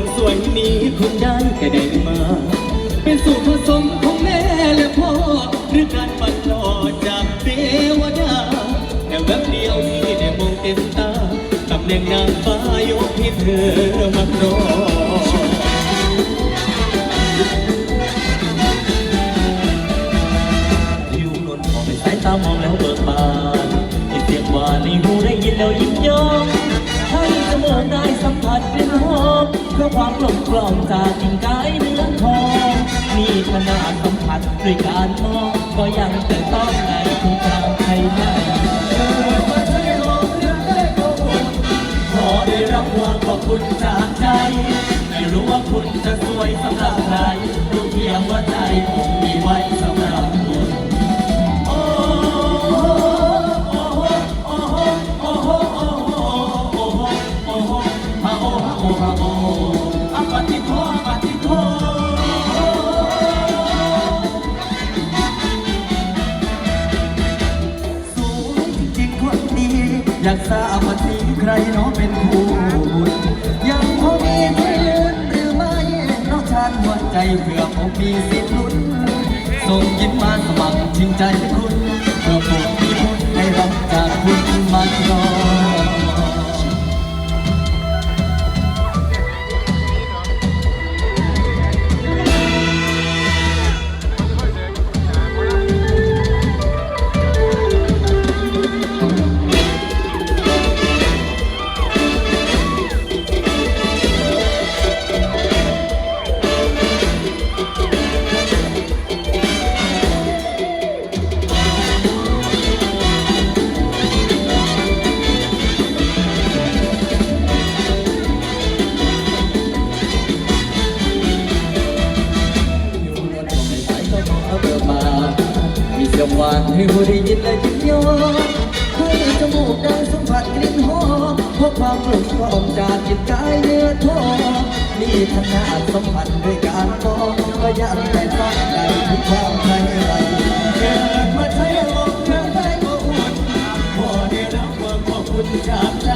ความสวยนี้คุณได้แค่ได้มา เป็นสูตรผสมของแม่และพ่อหรือการปัดหล่อจากเทวดาแต่แวบเดียวที่ได้มองเต็มตาตำแหน่งนางฟ้ายกให้เธอมาครอง ความกลมกล่อมจากกิ่งกายเนื้อทองนี่ขนาดสัมผัสด้วยการมองก็ยังแต่ต้องในทุกทางใครได้เกิดมใช้ได้ขอได้รับความขอบคุณจากใจ ไม่รู้ว่าคุณจะสวยสำหรับใครรู้เพียงว่าใจผมมีไว้สำหรับคุณ อยากทราบว่าที่ใครน้องเป็นคู่บุญยังพอมีใครลืนหรือไม่น้องชาญหัวใจเพื่อผมมีสิทธิ์ลุ้นส่งยิ้มมาสมัครจริงใจคุณ ขอายตามา มีเสียงหวานให้หูได้ยินและยิ้มย้อนให้จมูกได้สัมผัสกลิ่นหอมเพราะความกลมกล่อมจากจิตกายเนื้อทองนี่ขนาดสัมผัสด้วยการมองก็ยังได้ฟังในทุกความในไรเกิดมาใช้ลมเธอได้ก็อุ่นพอได้รับความขอบคุณจากใจ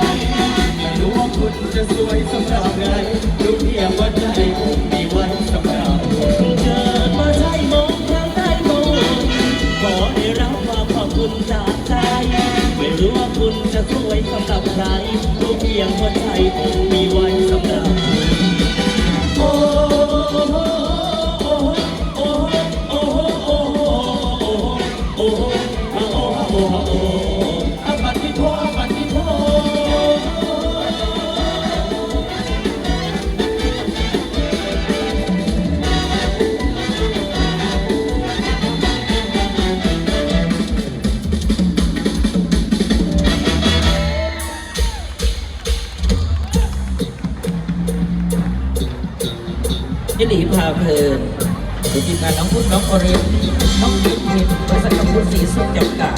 ไม่รู้ว่าคุณจะสวยสำหรับใคร คุณจะสวยสำหรับใครรู้เพียงว่าใจมีไว้ ยินดีพาเพลินดูทีมงานน้องพุทธน้องโอเรนน้องบิ๊กเห็นบริษัทกำพุทธสีสุขจำกัด